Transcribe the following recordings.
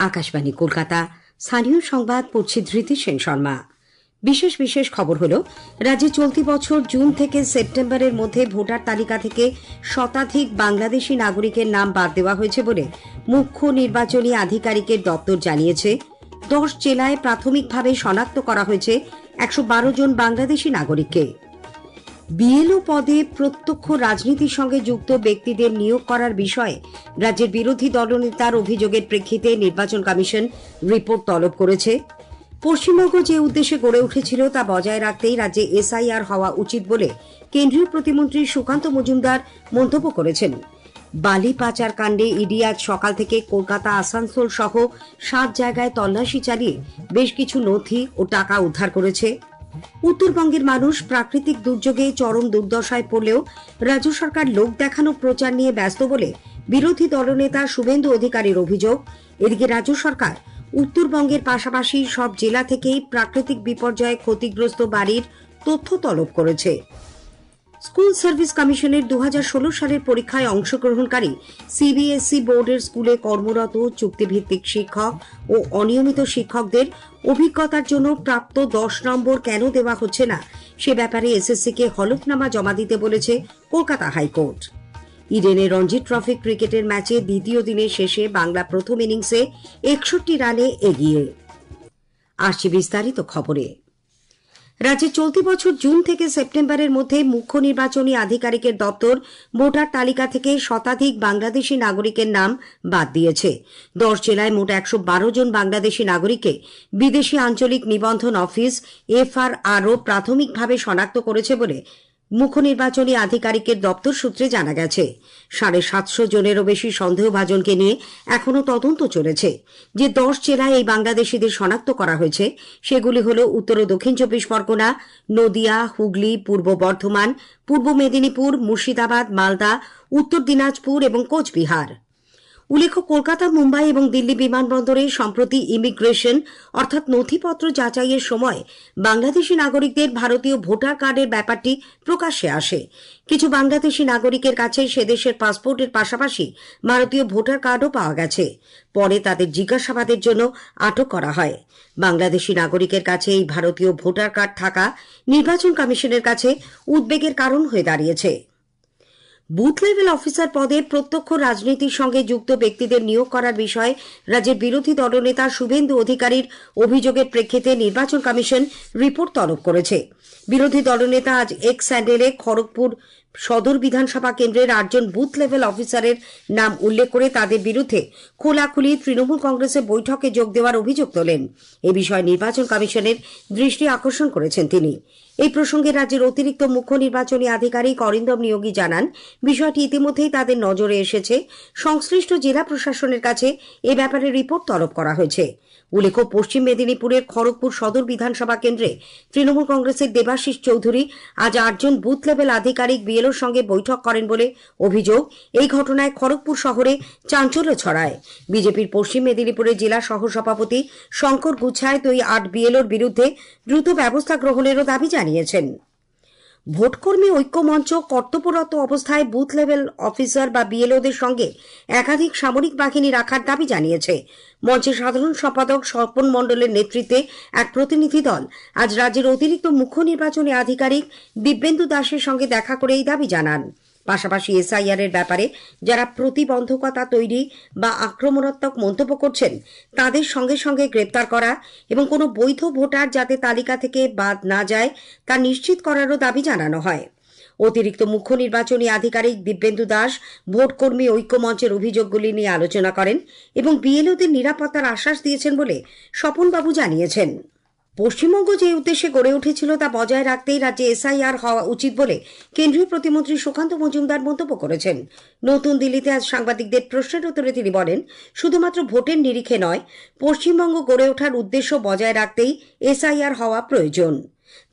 আকাশবাণী, কলকাতা। স্থানীয় সংবাদ, পড়ছি ধৃতি সেন শর্মা। বিশেষ বিশেষ খবর হল, রাজ্যে চলতি বছর জুন থেকে সেপ্টেম্বরের মধ্যে ভোটার তালিকা থেকে শতাধিক বাংলাদেশি নাগরিকের নাম বাদ দেওয়া হয়েছে বলে মুখ্য নির্বাচনী আধিকারিকের দপ্তর জানিয়েছে। দশ জেলায় প্রাথমিকভাবে শনাক্ত করা হয়েছে একশো বারো জন বাংলাদেশি নাগরিককে। বিএলও পদে প্রত্যক্ষ রাজনীতির সঙ্গে যুক্ত ব্যক্তিদের নিয়োগ করার বিষয়ে রাজ্যের বিরোধী দলনেতার অভিযোগের প্রেক্ষিতে নির্বাচন কমিশন রিপোর্ট তলব করেছে। পশ্চিমবঙ্গ যে উদ্দেশ্যে গড়ে উঠেছিল তা বজায় রাখতেই রাজ্যে এসআইআর হওয়া উচিত বলে কেন্দ্রীয় প্রতিমন্ত্রী সুকান্ত মজুমদার মন্তব্য করেছেন। বালি পাচার কাণ্ডে ইডি আজ সকাল থেকে কলকাতা, আসানসোল সহ সাত জায়গায় তল্লাশি চালিয়ে বেশ কিছু নথি ও টাকা উদ্ধার করেছে। উত্তরবঙ্গের মানুষ প্রাকৃতিক দুর্যোগে চরম দুর্দশায় পড়লেও রাজ্য সরকার লোক দেখানো প্রচার নিয়ে ব্যস্ত বলে বিরোধী দলনেতা শুভেন্দু অধিকারীর অভিযোগ, এদিকে রাজ্য সরকার উত্তরবঙ্গের পাশাপাশি সব জেলা থেকেই প্রাকৃতিক বিপর্যয়ে ক্ষতিগ্রস্ত বাড়ির তথ্য তলব করেছে। স্কুল সার্ভিস কমিশনের দু হাজার ষোলো সালের পরীক্ষায় অংশগ্রহণকারী সিবিএসই বোর্ডের স্কুলে কর্মরত চুক্তিভিত্তিক শিক্ষক ও অনিয়মিত শিক্ষকদের অভিজ্ঞতার জন্য প্রাপ্ত দশ নম্বর কেন দেওয়া হচ্ছে না? সে ব্যাপারে এসএসসিকে হলফনামা জমা দিতে বলেছে কলকাতা হাইকোর্ট। ইডেনে রঞ্জি ট্রফি ক্রিকেটের ম্যাচে দ্বিতীয় দিনের শেষে বাংলা প্রথম ইনিংসে একষট্টি রানে এগিয়ে। আসছে বিস্তারিত খবরে। রাজ্যে চলতি বছর জুন থেকে সেপ্টেম্বরের মধ্যে মুখ্য নির্বাচনী আধিকারিকের দপ্তর ভোটার তালিকা থেকে শতাধিক বাংলাদেশি নাগরিকের নাম বাদ দিয়েছে। দশ জেলায় মোট একশো বারো জন বাংলাদেশি নাগরিককে বিদেশি আঞ্চলিক নিবন্ধন অফিস এফআরআরও প্রাথমিকভাবে শনাক্ত করেছে বলে মুখ্য নির্বাচনী আধিকারিকের দপ্তর সূত্রে জানা গেছে, সাড়ে সাতশো জনেরও বেশি সন্দেহভাজনকে নিয়ে এখনও তদন্ত চলেছে। যে দশ জেলায় এই বাংলাদেশিদের শনাক্ত করা হয়েছে, সেগুলি হল উত্তর ও দক্ষিণ চব্বিশ পরগনা, নদিয়া, হুগলি, পূর্ব বর্ধমান, পূর্ব মেদিনীপুর, মুর্শিদাবাদ, মালদা, উত্তর দিনাজপুর এবং কোচবিহার। উল্লেখ্য, কলকাতা, মুম্বাই এবং দিল্লি বিমানবন্দরে সম্প্রতি ইমিগ্রেশন, অর্থাৎ নথিপত্র যাচাইয়ের সময় বাংলাদেশি নাগরিকদের ভারতীয় ভোটার কার্ডের ব্যাপারটি প্রকাশ্যে আসে। কিছু বাংলাদেশি নাগরিকের কাছে সে দেশের পাসপোর্টের পাশাপাশি ভারতীয় ভোটার কার্ডও পাওয়া গেছে। পরে তাদের জিজ্ঞাসাবাদের জন্য আটক করা হয়। বাংলাদেশি নাগরিকের কাছে এই ভারতীয় ভোটার কার্ড থাকা নির্বাচন কমিশনের কাছে উদ্বেগের কারণ হয়ে দাঁড়িয়েছে। বুথ লেভেল অফিসার পদে প্রত্যক্ষ রাজনীতির সঙ্গে যুক্ত ব্যক্তিদের নিয়োগ করার বিষয়ে রাজ্যের বিরোধী দলনেতা শুভেন্দু অধিকারীর অভিযোগের প্রেক্ষিতে নির্বাচন কমিশন রিপোর্ট তলব করেছে। বিরোধী দলনেতা আজ এক্স স্যান্ডেলে খড়গপুর সদর বিধানসভা কেন্দ্রের আটজন বুথ লেভেল অফিসারের নাম উল্লেখ করে তাদের বিরুদ্ধে খোলাখুলি তৃণমূল কংগ্রেসের বৈঠকে যোগ দেওয়ার অভিযোগ তোলেন। এ বিষয়ে নির্বাচন কমিশনের দৃষ্টি আকর্ষণ করেছেন তিনি। এই প্রসঙ্গে রাজ্যের অতিরিক্ত মুখ্য নির্বাচনী আধিকারিক অরিন্দম নিয়োগী জানান, বিষয়টি ইতিমধ্যেই তাদের নজরে এসেছে। সংশ্লিষ্ট জেলা প্রশাসনের কাছে এ ব্যাপারে রিপোর্ট তলব করা হয়েছে। উল্লেখ্য, পশ্চিম মেদিনীপুরের খড়গপুর সদর বিধানসভা কেন্দ্রে তৃণমূল কংগ্রেসের দেবাশিস চৌধুরী আজ আটজন বুথ লেভেল আধিকারিক বিএলওর সঙ্গে বৈঠক করেন বলে অভিযোগ। এই ঘটনায় খড়গপুর শহরে চাঞ্চল্য ছড়ায়। বিজেপির পশ্চিম মেদিনীপুরের জেলা সহসভাপতি শঙ্কর গুছায় দুই আট বিএলওর বিরুদ্ধে দ্রুত ব্যবস্থা গ্রহণেরও দাবি জানিয়েছেন। ভোটকর্মী ঐক্যমঞ্চ কর্তব্যরত অবস্থায় বুথ লেভেল অফিসার বা বিএলওদের সঙ্গে একাধিক সামরিক বাহিনী রাখার দাবি জানিয়েছে। মঞ্চের সাধারণ সম্পাদক স্বপন মণ্ডলের নেতৃত্বে এক প্রতিনিধি দল আজ রাজ্যের অতিরিক্ত মুখ্য নির্বাচনী আধিকারিক দিব্যেন্দু দাসের সঙ্গে দেখা করে এই দাবি জানান। পাশাপাশি এসআইআর এর ব্যাপারে যারা প্রতিবন্ধকতা তৈরি বা আক্রমণাত্মক মন্তব্য করছেন, তাদের সঙ্গে সঙ্গে গ্রেপ্তার করা এবং কোনো বৈধ ভোটার যাতে তালিকা থেকে বাদ না যায়, তা নিশ্চিত করারও দাবি জানানো হয়। অতিরিক্ত মুখ্য নির্বাচনী আধিকারিক দিব্যেন্দু দাস ভোটকর্মী ঐক্যমঞ্চের অভিযোগগুলি নিয়ে আলোচনা করেন এবং বিএলওদের নিরাপত্তার আশ্বাস দিয়েছেন বলে স্বপনবাবু জানিয়েছেন। পশ্চিমবঙ্গ যে উদ্দেশ্যে গড়ে উঠেছিল তা বজায় রাখতেই রাজ্যে এসআইআর হওয়া উচিত বলে কেন্দ্রীয় প্রতিমন্ত্রী সুকান্ত মজুমদার মন্তব্য করেছেন। নতুন দিল্লিতে আজ সাংবাদিকদের প্রশ্নের উত্তরে তিনি বলেন, শুধুমাত্র ভোটের নিরিখে নয়, পশ্চিমবঙ্গ গড়ে ওঠার উদ্দেশ্য বজায় রাখতেই এসআইআর হওয়া প্রয়োজন।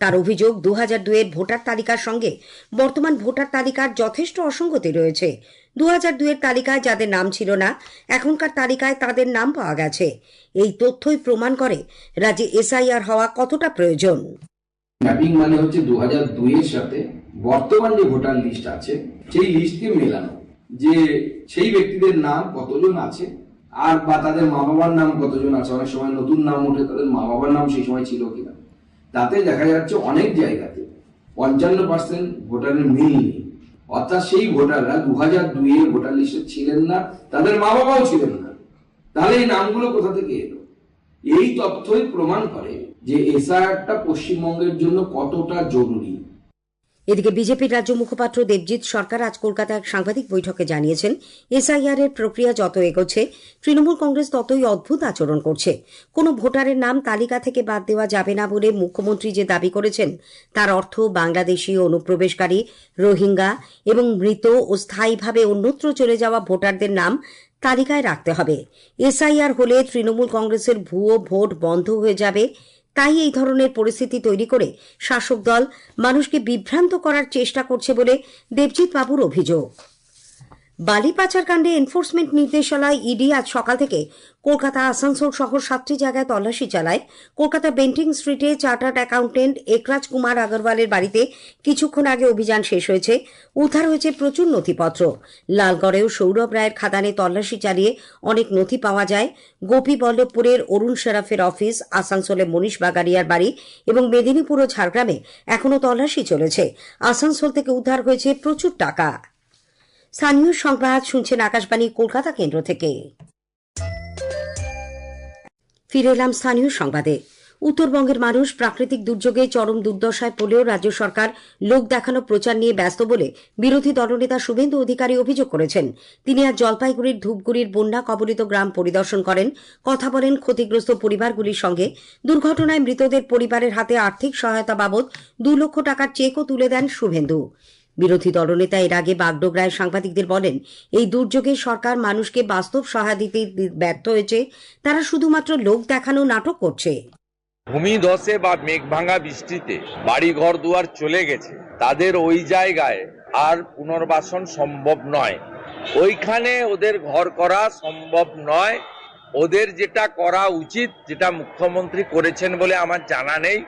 তার অভিযোগ দু হাজার দুয়ের ভোটার তালিকার সঙ্গে বর্তমান ভোটার তালিকার যথেষ্ট অসঙ্গতি রয়েছে। দু হাজার দুয়ের তালিকায় যাদের নাম ছিল না, এখনকার তালিকায় তাদের নাম পাওয়া গেছে। এই তথ্যই প্রমাণ করে রাজ্যে এসআইআর হওয়া কতটা প্রয়োজন। ম্যাপিং মানে হচ্ছে দু হাজার দুইয়ের সাথে বর্তমান যে ভোটার লিস্ট আছে, সেই লিস্টকে মেলানো। যে সেই ব্যক্তিদের নাম কতজন আছে, আর বা তাদের মা বাবার নাম কতজন আছে, অনেক সময় নতুন নাম ওঠে, তাদের মা বাবার নাম সেই সময় ছিল কিনা। তাতে দেখা যাচ্ছে অনেক জায়গাতে পঞ্চান্ন পার্সেন্ট ভোটারের মিল নেই। অর্থাৎ সেই ভোটাররা দু হাজার দুইয়ে ভোটার লিস্টে ছিলেন না, তাদের মা বাবাও ছিলেন না। তাহলে এই নামগুলো কোথা থেকে এলো? এই তথ্যই প্রমাণ করে যে এসআইআরটা পশ্চিমবঙ্গের জন্য কতটা জরুরি। এদিকে বিজেপির রাজ্য মুখপাত্র দেবজিৎ সরকার আজ কলকাতায় এক সাংবাদিক বৈঠকে জানিয়েছেন, এসআইআর এর প্রক্রিয়া যত এগোচ্ছে, তৃণমূল কংগ্রেস ততই অদ্ভুত আচরণ করছে। কোনো ভোটারের নাম তালিকা থেকে বাদ দেওয়া যাবে না বলে মুখ্যমন্ত্রী যে দাবি করেছেন, তার অর্থ বাংলাদেশি অনুপ্রবেশকারী, রোহিঙ্গা এবং মৃত ও স্থায়ীভাবে অন্যত্র চলে যাওয়া ভোটারদের নাম তালিকায় রাখতে হবে। এসআইআর হলে তৃণমূল কংগ্রেসের ভুয়ো ভোট বন্ধ হয়ে যাবে। তাই এই ধরনের পরিস্থিতি তৈরি করে শাসক দল মানুষকে বিভ্রান্ত করার চেষ্টা করছে বলে দেবজিৎ বাবুর অভিযোগ। বালি পাচার কাণ্ডে এনফোর্সমেন্ট নির্দেশালয় ইডি আজ সকাল থেকে কলকাতা আসানসোল সহ সাতটি জায়গায় তল্লাশি চালায়। কলকাতা বেন্টিং স্ট্রিটে চার্টার্ড অ্যাকাউন্টেন্ট একরাজ কুমার আগরওয়ালের বাড়িতে কিছুক্ষণ আগে অভিযান শেষ হয়েছে। উদ্ধার হয়েছে প্রচুর নথিপত্র। লালগড়েও সৌরভ রায়ের খাদানে তল্লাশি চালিয়ে অনেক নথি পাওয়া যায়। গোপী বল্লভপুরের অরুণ শেরাফের অফিস, আসানসোলে মনীষ বাগারিয়ার বাড়ি এবং মেদিনীপুর ও ঝাড়গ্রামে এখনও তল্লাশি চলেছে। আসানসোল থেকে উদ্ধার হয়েছে প্রচুর টাকা। স্থানীয় সংবাদ শুনছেন আকাশবাণী কলকাতা কেন্দ্র থেকে। ফিরে এলাম স্থানীয় সংবাদে। উত্তরবঙ্গের মানুষ প্রাকৃতিক দুর্যোগে চরম দুর্দশায় পড়লেও রাজ্য সরকার লোক দেখানো প্রচার নিয়ে ব্যস্ত বলে বিরোধী দলনেতা শুভেন্দু অধিকারী অভিযোগ করেছেন। তিনি আজ জলপাইগুড়ির ধূপগুড়ির বন্যা কবলিত গ্রাম পরিদর্শন করেন। কথা বলেন ক্ষতিগ্রস্ত পরিবারগুলির সঙ্গে। দুর্ঘটনায় মৃতদের পরিবারের হাতে আর্থিক সহায়তা বাবদ দু লক্ষ টাকার চেকও তুলে দেন শুভেন্দু। বিরোধী দলনেতা এর আগে বাগডোগরায় সাংবাদিকদের বলেন, এই দুর্যোগে সরকার মানুষকে বাস্তব সহায়তা দিতে ব্যর্থ হয়েছে। তারা শুধুমাত্র লোক দেখানো নাটক করছে। ভূমি ধসে বা মেঘ ভাঙা বৃষ্টিতে বাড়ি ঘর দুয়ার চলে গেছে, তাদের ওই জায়গায় আর পুনর্বাসন সম্ভব নয়। ওইখানে ওদের ঘর করা সম্ভব নয়। ওদের যেটা করা উচিত, যেটা মুখ্যমন্ত্রী করেছেন বলে আমার জানা নেই।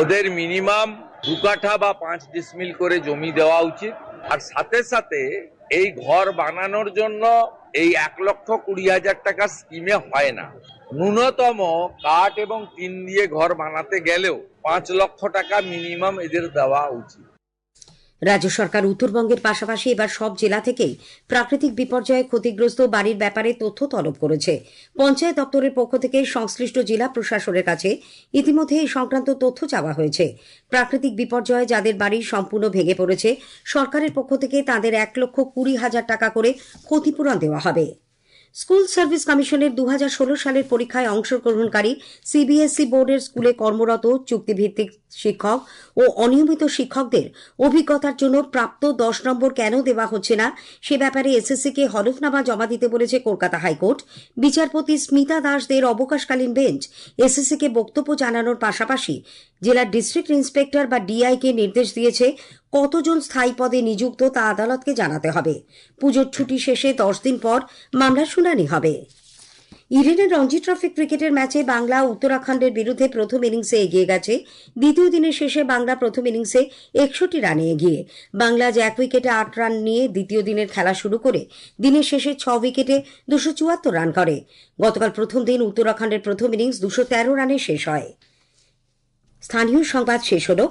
ওদের মিনিমাম দু কাঠা বা পাঁচ ডিসমিল করে জমি দেওয়া উচিত। আর সাথে সাথে এই ঘর বানানোর জন্য এই এক লক্ষ কুড়ি হাজার টাকা স্কিমে হয় না। ন্যূনতম কাঠ এবং টিন দিয়ে ঘর বানাতে গেলেও পাঁচ লক্ষ টাকা মিনিমাম এদের দেওয়া উচিত। রাজ্য সরকার উত্তরবঙ্গের পাশাপাশি এবার সব জেলা থেকেই প্রাকৃতিক বিপর্যয়ে ক্ষতিগ্রস্ত বাড়ির ব্যাপারে তথ্য তলব করেছে। পঞ্চায়েত দপ্তরের পক্ষ থেকে সংশ্লিষ্ট জেলা প্রশাসনের কাছে ইতিমধ্যে এই সংক্রান্ত তথ্য চাওয়া হয়েছে। প্রাকৃতিক বিপর্যয়ে যাদের বাড়ি সম্পূর্ণ ভেঙে পড়েছে, সরকারের পক্ষ থেকে তাদের এক লক্ষ কুড়ি হাজার টাকা করে ক্ষতিপূরণ দেওয়া হবে। স্কুল সার্ভিস কমিশনের দু হাজার ষোলো সালের পরীক্ষায় অংশগ্রহণকারী সিবিএসই বোর্ডের স্কুলে কর্মরত চুক্তিভিত্তিক শিক্ষক ও অনিয়মিত শিক্ষকদের অভিজ্ঞতার জন্য প্রাপ্ত দশ নম্বর কেন দেওয়া হচ্ছে না? সে ব্যাপারে এসএসসিকে হলফনামা জমা দিতে বলেছে কলকাতা হাইকোর্ট। বিচারপতি স্মিতা দাসদের অবকাশকালীন বেঞ্চ এসএসসিকে বক্তব্য জানানোর পাশাপাশি জেলার ডিস্ট্রিক্ট ইন্সপেক্টর বা ডিআইকে নির্দেশ দিয়েছে কতজন স্থায়ী পদে নিযুক্ত তা আদালতকে জানাতে হবে। পুজোর ছুটি শেষে দশ দিন পর মামলার শুনানি হবে। ইডেনের রঞ্জি ট্রফি ক্রিকেটের ম্যাচে বাংলা উত্তরাখণ্ডের বিরুদ্ধে প্রথম ইনিংসে এগিয়ে গেছে। দ্বিতীয় দিনের শেষে বাংলা প্রথম ইনিংসে একষট্টি রানে এগিয়ে। বাংলা এক উইকেটে আট রান নিয়ে দ্বিতীয় দিনের খেলা শুরু করে, দিনের শেষে ছ উইকেটে দুশো চুয়াত্তর রান করে। গতকাল প্রথম দিন উত্তরাখণ্ডের প্রথম ইনিংস দুশো তেরো রানে শেষ হয়। স্থানীয় সংবাদ শেষ হল।